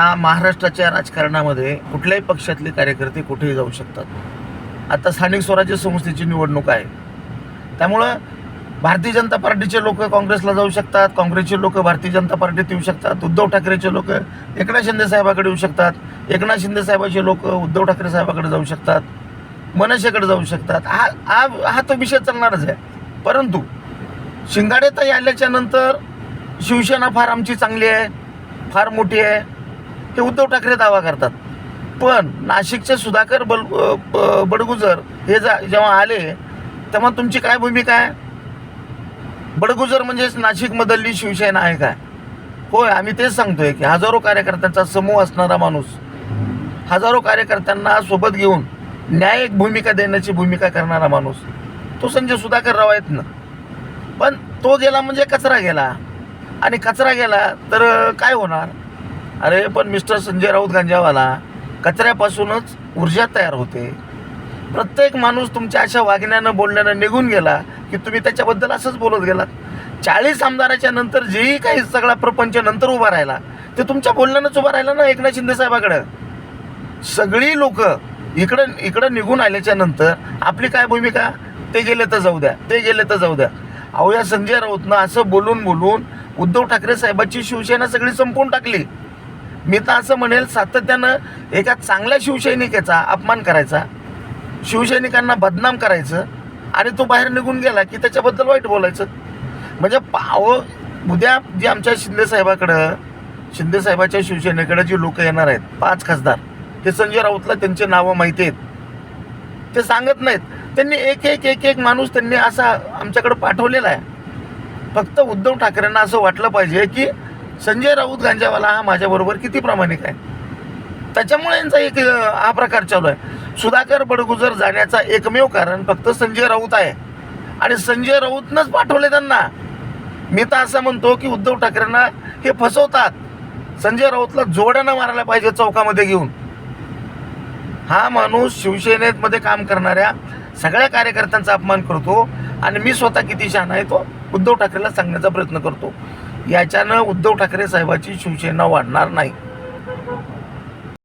हा महाराष्ट्राच्या राजकारणामध्ये कुठल्याही पक्षातले कार्यकर्ते कुठेही जाऊ शकतात. आता स्थानिक स्वराज्य संस्थेची निवडणूक आहे. त्यामुळं भारतीय जनता पार्टीचे लोक काँग्रेसला जाऊ शकतात काँग्रेसचे लोक भारतीय जनता पार्टीत येऊ शकतात उद्धव ठाकरेचे लोक एकनाथ शिंदे साहेबाकडे येऊ शकतात एकनाथ शिंदे साहेबाचे लोक उद्धव ठाकरे साहेबाकडे जाऊ शकतात मनसेकडे जाऊ शकतात. हा हा हा तो विषय चालणारच आहे. परंतु शिंगाडेताई आल्याच्यानंतर शिवसेना फार आमची चांगली आहे फार मोठी आहे. हे उद्धव ठाकरे दावा करतात. पण नाशिकचे सुधाकर बल बडगुजर हे जा जेव्हा आले तेव्हा तुमची काय भूमिका आहे? बडगुजर म्हणजेच नाशिकमधली शिवसेना आहे काय? होय आम्ही तेच सांगतोय की हजारो कार्यकर्त्यांचा समूह असणारा माणूस हजारो कार्यकर्त्यांना सोबत घेऊन न्यायिक भूमिका देण्याची भूमिका करणारा माणूस तो संजय सुधाकर राव आहेत ना. पण तो गेला म्हणजे कचरा गेला. आणि कचरा गेला तर काय होणार? अरे पण मिस्टर संजय राऊत गांजावाला कचऱ्यापासूनच ऊर्जा तयार होते. प्रत्येक माणूस तुमच्या अशा वागण्यानं बोलण्यानं निघून गेला की तुम्ही त्याच्याबद्दल असंच बोलत गेलात. चाळीस आमदाराच्या नंतर जेही काही सगळा प्रपंच नंतर उभा राहिला ते तुमच्या बोलण्यानंच उभा राहिला ना एकनाथ शिंदे साहेबाकडं? सगळी लोक इकडं इकडं निघून आल्याच्यानंतर आपली काय भूमिका? ते गेले तर जाऊ द्या ते गेले तर जाऊ द्या. अहो या संजय राऊतनं असं बोलून बोलून उद्धव ठाकरे साहेबांची शिवसेना सगळी संपवून टाकली. मी तर असं म्हणेल सातत्यानं एका चांगल्या शिवसैनिकेचा अपमान करायचा शिवसैनिकांना बदनाम करायचं आणि तो बाहेर निघून गेला की त्याच्याबद्दल वाईट बोलायचं. म्हणजे पाव उद्या जे आमच्या शिंदेसाहेबाकडं शिंदेसाहेबाच्या शिवसेनेकडे जे लोक येणार आहेत पाच खासदार हे संजय राऊतला त्यांचे नावं माहिती आहेत. ते सांगत नाहीत. त्यांनी एक एक एक एक माणूस त्यांनी असा आमच्याकडे पाठवलेला आहे. फक्त उद्धव ठाकरेंना असं वाटलं पाहिजे की संजय राऊत गांजावाला हा माझ्याबरोबर किती प्रामाणिक आहे? त्याच्यामुळे यांचा एक हा प्रकार चालू आहे. सुधाकर बडगुजर जाण्याचा एकमेव कारण फक्त संजय राऊत आहे. आणि संजय राऊतनंच पाठवले त्यांना. मी तर असं म्हणतो की उद्धव ठाकरेंना हे फसवतात. संजय राऊतला जोड्यानं मारायला पाहिजे चौकामध्ये घेऊन. हा माणूस शिवसेनेमध्ये काम करणाऱ्या सगळ्या कार्यकर्त्यांचा अपमान करतो. आणि मी स्वतः किती शहाणा आहे तो उद्धव ठाकरेला सांगण्याचा प्रयत्न करतो. याच्यानं उद्धव ठाकरे साहेबाची शिवसेना वाढणार नाही.